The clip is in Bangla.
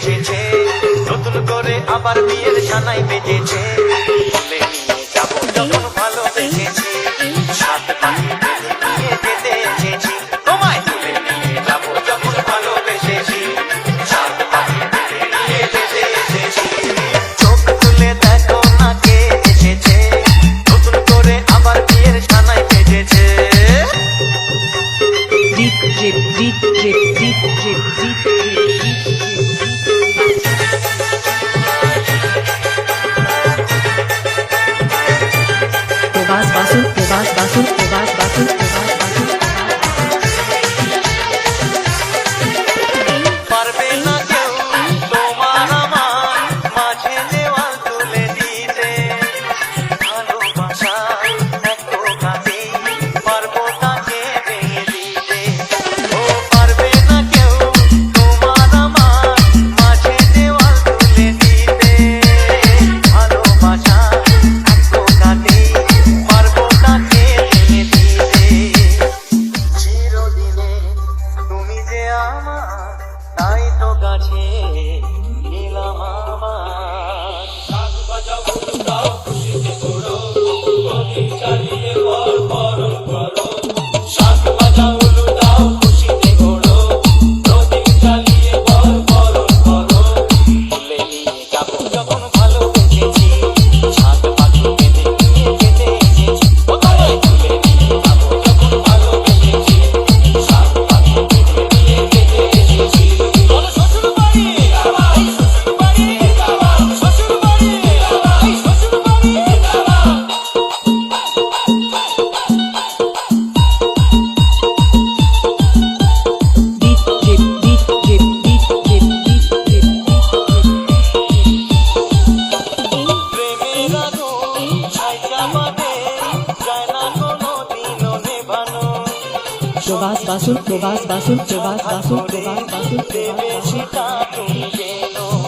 এসেছে। নতুন করে আবার বিয়ের সানাই বেজেছে Awesome. আমার তাই তো গাছে নিলাম আমার। প্রবাস বাসুন প্রবাস বাসুন প্রবাস বাসুন প্রবাস বাসুন প্রবাস বাসুন